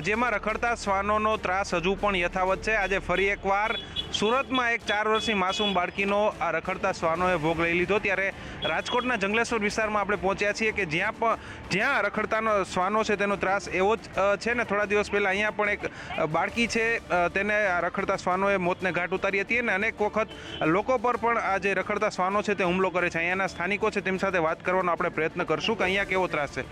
રાજ્યમાં રખડતા શ્વાનોનો ત્રાસ હજુ પણ યથાવત છે. આજે ફરી એકવાર સુરતમાં એક ચાર વર્ષની માસૂમ બાળકીનો આ રખડતા શ્વાનોએ ભોગ લઈ લીધો. ત્યારે રાજકોટના જંગલેશ્વર વિસ્તારમાં આપણે પહોંચ્યા છીએ કે જ્યાં પણ, જ્યાં રખડતાનો શ્વાનો છે તેનો ત્રાસ એવો જ છે ને, થોડા દિવસ પહેલાં અહીંયા પણ એક બાળકી છે તેને આ રખડતા શ્વાનોએ મોતને ઘાટ ઉતારી હતી અને અનેક વખત લોકો પર પણ આ જે રખડતા શ્વાનો છે તે હુમલો કરે છે. અહીંયાના સ્થાનિકો છે તેમ સાથે વાત કરવાનો આપણે પ્રયત્ન કરશું કે અહીંયા કેવો ત્રાસ છે.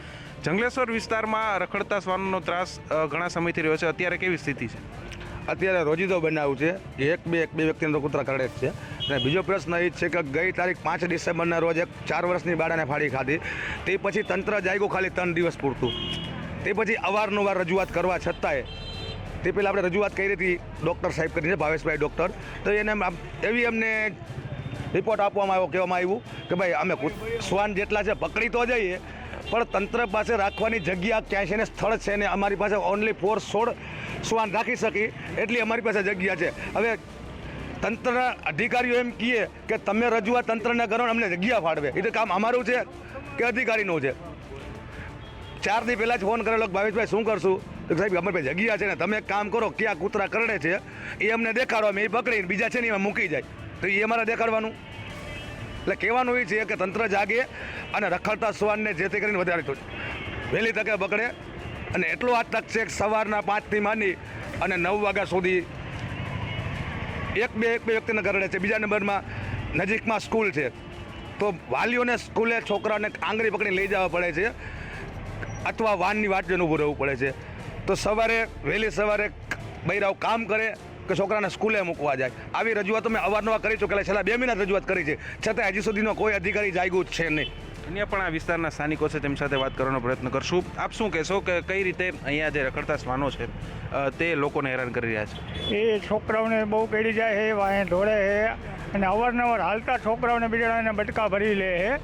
જંગલેશ્વર વિસ્તારમાં રખડતા શ્વાનોનો ત્રાસ ઘણા સમયથી રહ્યો છે. અત્યારે કેવી સ્થિતિ છે? અત્યારે રોજીદો બનાવ છે. કે એક બે એક બે વ્યક્તિને કૂતરા કરડે જ છે. અને બીજો પ્રશ્ન એ જ છે કે ગઈ તારીખ પાંચ ડિસેમ્બરના રોજ એક ચાર વર્ષની બાળાને ફાડી ખાધી. તે પછી તંત્ર જાગ્યું ખાલી ત્રણ દિવસ પૂરતું. તે પછી અવારનવાર રજૂઆત કરવા છતાંય તે પહેલાં આપણે રજૂઆત કરી હતી ડૉક્ટર સાહેબ કરીને, ભાવેશભાઈ ડૉક્ટર. તો એને એવી અમને રિપોર્ટ આપવામાં આવ્યો, કહેવામાં આવ્યું કે ભાઈ અમે શ્વાન જેટલા છે પકડી તો જઈએ, પણ તંત્ર પાસે રાખવાની જગ્યા ક્યાંય છે ને સ્થળ છે ને અમારી પાસે ઓનલી ફોર સોળ શ્વાન રાખી શકી, એટલી અમારી પાસે જગ્યા છે. હવે તંત્રના અધિકારીઓ એમ કહે કે તમે રજૂઆત તંત્રને કરો અમને જગ્યા ફાળવે એ તો કામ અમારું છે કે અધિકારીનું છે? ચાર દી પહેલાં જ ફોન કરેલો ભાવેશભાઈ, શું કરશું? સાહેબ, અમારી પાસે જગ્યા છે ને તમે કામ કરો, ક્યાં કૂતરા કરડે છે, એ અમને દેખાડો અમે એ પકડીને બીજા છે ને એમાં મૂકી જાય. તો એ અમારે દેખાડવાનું. એટલે કહેવાનું એ છે કે તંત્ર જાગે અને રખડતા શ્વાનને જેથી કરીને વધારે વહેલી તકે પકડે અને એટલો આ તક છે કે સવારના પાંચથી માંડી અને નવ વાગ્યા સુધી એક બે એક બે વ્યક્તિને ઘરડે છે. બીજા નંબરમાં નજીકમાં સ્કૂલ છે. તો વાલીઓને સ્કૂલે છોકરાને આંગળી પકડી લઈ જવા પડે છે. અથવા વાનની વાટ જોઈને ઊભું રહેવું પડે છે. તો સવારે, વહેલી સવારે બૈરાઓ કામ કરે કે છોકરાને સ્કૂલે મૂકવા જાય. આવી રજૂઆતો મેં અવારનવાર કરી ચૂકેલા છેલ્લા બે મહિના રજૂઆત કરી છે. છતાં હજી સુધીનો કોઈ અધિકારી જાગ્યું જ છે નહીં. અન્ય પણ આ વિસ્તારના સ્થાનિકો છે તેમ સાથે વાત કરવાનો પ્રયત્ન કરશું. આપ શું કહેશો કે કઈ રીતે અહીંયા જે રખડતા શ્વાનો છે તે લોકોને હેરાન કરી રહ્યા છે? એ છોકરાઓને બહુ કેડી જાય છે વાંહે ઢોળે છે અને અવારનવાર હાલતા છોકરાઓને બિચારાને બટકા ભરી લે છે.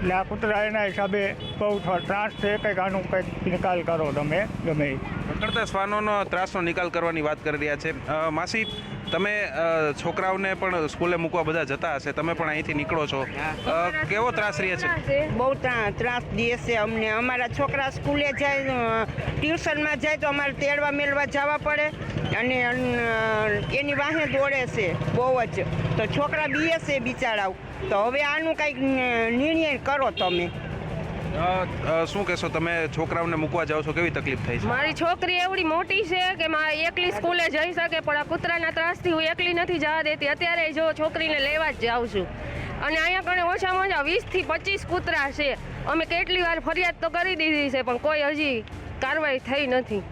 એટલે આ કૂતરા એના હિસાબે બહુ ત્રાસ છે કંઈક આનું કંઈક નિકાલ કરો તમે ગમે રખડતા શ્વાનોનો ત્રાસનો નિકાલ કરવાની વાત કરી રહ્યા છે. માસી તમે છોકરાઓને પણ સ્કૂલે મૂકવા બધા જતા હશે. તમે પણ અહીંથી નીકળો છો. કેવો ત્રાસ રહે છે? બહુ ત્રા- ત્રાસ દે છે અમને. અમારા છોકરા સ્કૂલે જાય ટ્યુશનમાં જાય તો અમારે તેડવા મેળવા જવા પડે અને એની વાહે દોડે છે, બહુ જ. તો છોકરા બીએ છે બિચારાઓ. તો હવે આનું કંઈક નિર્ણય કરો તમે. શું કહેશો તમે છોકરાઓને મૂકવા જાઓ છો? કેવી તકલીફ થઈ મારી છોકરી એવડી મોટી છે કે માં એકલી સ્કૂલે જઈ શકે, પણ આ કૂતરાના ત્રાસથી હું એકલી નથી જવા દેતી. અત્યારે જો છોકરીને લેવા જ જાઉં છું. અને અહીંયા કણે ઓછામાં ઓછા વીસથી પચીસ કૂતરા છે. અમે કેટલી વાર ફરિયાદ તો કરી દીધી છે, પણ કોઈ હજી કાર્યવાહી થઈ નથી.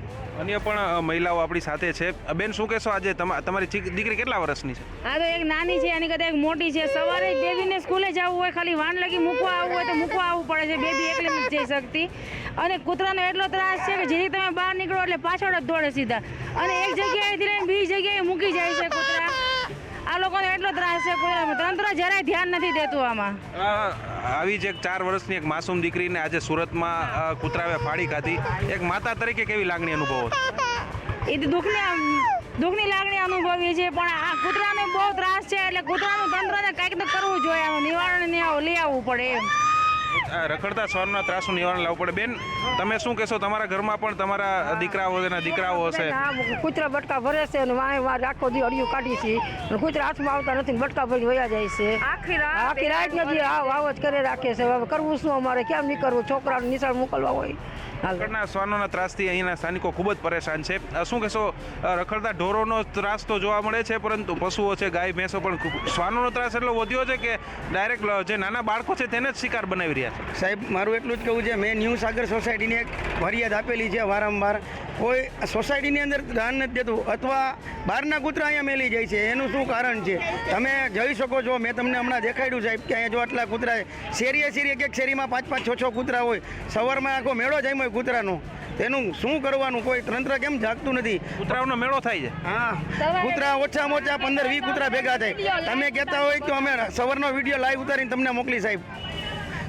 અન્ય પણ મહિલાઓ આપણી સાથે છે. બેન, શું કહેશો આજે? તમા- તમારી દીકરી કેટલા વર્ષની છે? આ તો એક નાની છે આની કદાચ મોટી છે. સવારે બેબીને સ્કૂલે જવું હોય, ખાલી વાન લગી મૂકવા આવવું હોય તો મૂકવા આવવું પડે છે. બેબી એકલી નથી જઈ શકતી. અને કૂતરાનો એટલો ત્રાસ છે કે જેથી તમે બહાર નીકળો એટલે પાછળ જ દોડે સીધા. અને એક જગ્યાએથી લઈને બીજી જગ્યાએ મૂકી જાય છે કૂતરા. આ લોકોને એટલો ત્રાસ છે તંત્ર જરાય ધ્યાન નથી દેતું આમાં. આવી જ એક ચાર વર્ષની એક માસૂમ દીકરીને આજે સુરતમાં કૂતરાવે ફાડી ખાધી એક માતા તરીકે કેવી લાગણી અનુભવો એ તો દુઃખની દુઃખની લાગણી અનુભવી છે પણ આ કૂતરાને બહુ ત્રાસ છે એટલે કૂતરાનું તંત્રને કંઈક તો કરવું જોઈએ આનું નિવારણ લઈ આવવું પડે એમ. રખડતા સ્વરના ત્રાસનું નિવારણ લાવવું પડે. બેન તમે શું કહેશો? તમારા ઘરમાં પણ તમારા દીકરાઓ અને દીકરાઓ હશે. કૂતરા બટકા ભરે છે અને વાય વાંહે આખો દી અડિયું કાઢી છે. અને કૂતરા હાથમાં આવતા નથી બટકા ભરી વયા જાય છે. આખી રાત આખી રાત નથી આવ આવ જ કરે રાખે છે. હવે કરવું શું અમારે? કેમ નહીં કરવું? છોકરાને નિશાળ મોકલવા હોય. રખડના શ્વાનોના ત્રાસથી અહીંના સ્થાનિકો ખૂબ જ પરેશાન છે. શું કહેશો? રખડતા ઢોરોનો ત્રાસ તો જોવા મળે છે પરંતુ પશુઓ છે ગાય ભેંસો પણ ખૂબ- શ્વાનોનો ત્રાસ એટલો વધ્યો છે કે ડાયરેક્ટ જે નાના બાળકો છે તેને જ શિકાર બનાવી રહ્યા છે. સાહેબ મારું એટલું જ કહેવું છે મેં ન્યૂ સાગર સોસાયટીને એક ફરિયાદ આપેલી છે વારંવાર. કોઈ સોસાયટીની અંદર દાન નથી દેતું અથવા બહારના કૂતરા અહીંયા મેલી જાય છે એનું શું કારણ છે? તમે જઈ શકો છો મેં તમને હમણાં દેખાડ્યું સાહેબ કે અહીંયા જો આટલા કૂતરા. શેરીએ શેરીએ એક શેરીમાં પાંચ પાંચ છ છ કૂતરા હોય. સવારમાં આખો મેળો જાય હોય કૂતરાનો. તેનું શું કરવાનું? કોઈ તંત્ર કેમ જાગતું નથી? કૂતરાઓનો મેળો થાય છે. હા. કૂતરા ઓછામાં ઓછા પંદર વીસ કૂતરા ભેગા થાય. તમે કહેતા હોય તો અમે સવારનો વીડિયો લાઈવ ઉતારીને તમને મોકલી સાહેબ.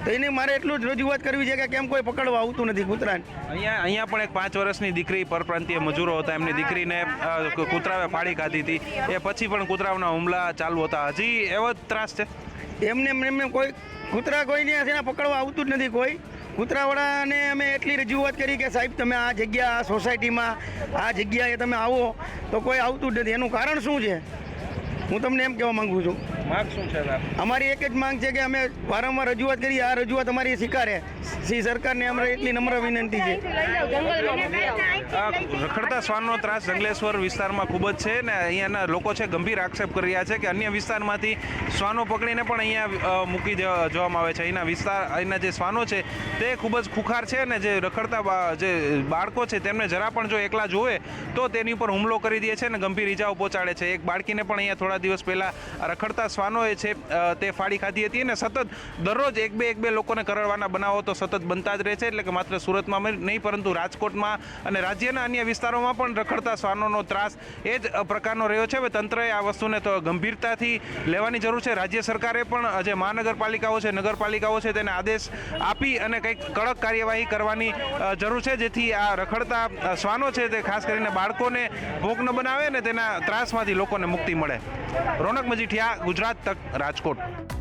તો એની મારે એટલું જ રજૂઆત કરવી છે કે કેમ કોઈ પકડવા આવતું નથી કૂતરાને. અહીંયા અહીંયા પણ એક પાંચ વર્ષની દીકરી પરપ્રાંતીય મજૂરો હતા. એમની દીકરીને કૂતરાએ ફાડી ખાધી હતી. એ પછી પણ કૂતરાઓના હુમલા ચાલુ હતા. હજી એવો જ ત્રાસ છે? એમને એમ એમને કોઈ કૂતરા કોઈને છે પકડવા આવતું જ નથી કોઈ. કૂતરાવાળાને અમે એટલી રજૂઆત કરી કે સાહેબ તમે આ જગ્યા આ સોસાયટીમાં આ જગ્યાએ તમે આવો તો કોઈ આવતું જ નથી. એનું કારણ શું છે? હું તમને એમ કહેવા માંગુ છું. માગ શું છે અમારી એક જ માંગ છે કે અમે વારંવાર રજૂઆત કરી આ રજૂઆત અમારી સ્વીકારે શ્રી સરકારને અમારે એટલી નમ્ર વિનંતી છે. રખડતા શ્વાનનો ત્રાસ જંગલેશ્વર વિસ્તારમાં ખૂબ જ છે ને અહીંયાના લોકો છે ગંભીર આક્ષેપ કરી રહ્યા છે કે અન્ય વિસ્તારમાંથી શ્વાનો પકડીને પણ અહીંયા મૂકી જવામાં આવે છે. અહીંના વિસ્તાર, અહીંના જે શ્વાનો છે તે ખૂબ જ ખુખાર છે ને જે રખડતા જે બાળકો છે તેમને જરા પણ જો એકલા જોવે તો તેની ઉપર હુમલો કરી દે છે ને ગંભીર ઈજાઓ પહોંચાડે છે. એક બાળકીને પણ અહીંયા થોડા દિવસ પહેલાં રખડતા શ્વાનોએ છે તે ફાડી ખાધી હતી અને સતત દરરોજ એક બે એક બે લોકોને કરડવાના બનાવો તો સતત બનતા જ રહે છે. એટલે કે માત્ર સુરતમાં નહીં પરંતુ રાજકોટમાં અને રાજ્યના અન્ય વિસ્તારોમાં પણ રખડતા શ્વાનોનો ત્રાસ એ જ પ્રકારનો રહ્યો છે. હવે તંત્રએ આ વસ્તુને તો ગંભીરતાથી લેવાની જરૂર છે. રાજ્ય સરકારે પણ જે મહાનગરપાલિકાઓ છે, નગરપાલિકાઓ છે તેને આદેશ આપી અને કંઈક કડક કાર્યવાહી કરવાની જરૂર છે. જેથી આ રખડતા શ્વાનો છે તે ખાસ કરીને બાળકોને ભોગ ન બનાવે અને તેના ત્રાસમાંથી લોકોને મુક્તિ મળે. રોનક મજીઠિયા, ગુજરાત તક, રાજકોટ.